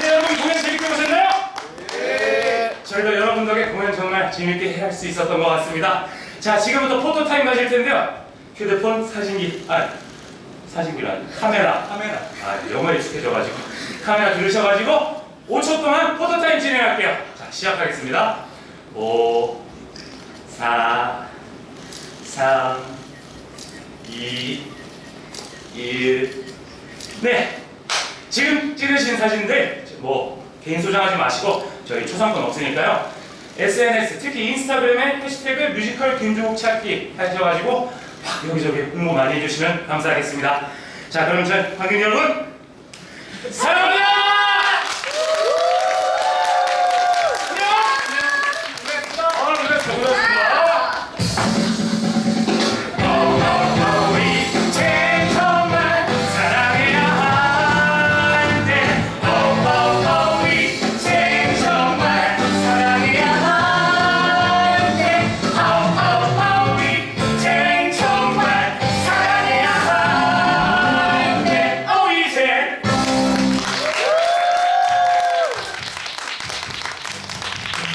네, 여러분 공연 재밌게 보셨나요? 네. 저희도 여러분 덕에 공연 정말 재밌게 할 수 있었던 것 같습니다. 자, 지금부터 포토타임 가실 텐데요. 휴대폰, 사진기, 아, 사진기란 카메라. 카메라. 아, 영어에 익숙해져가지고. 카메라 들으셔가지고 5초 동안 포토타임 진행할게요. 자, 시작하겠습니다. 5, 4, 3, 2, 1. 네. 지금 찍으신 사진인데 뭐 개인 소장하지 마시고 저희 초상권 없으니까요. SNS 특히 인스타그램에 해시태그 뮤지컬 김종욱 찾기 하셔가지고 막 여기저기 홍보 많이 해주시면 감사하겠습니다. 자 그럼 전 관객 여러분 사랑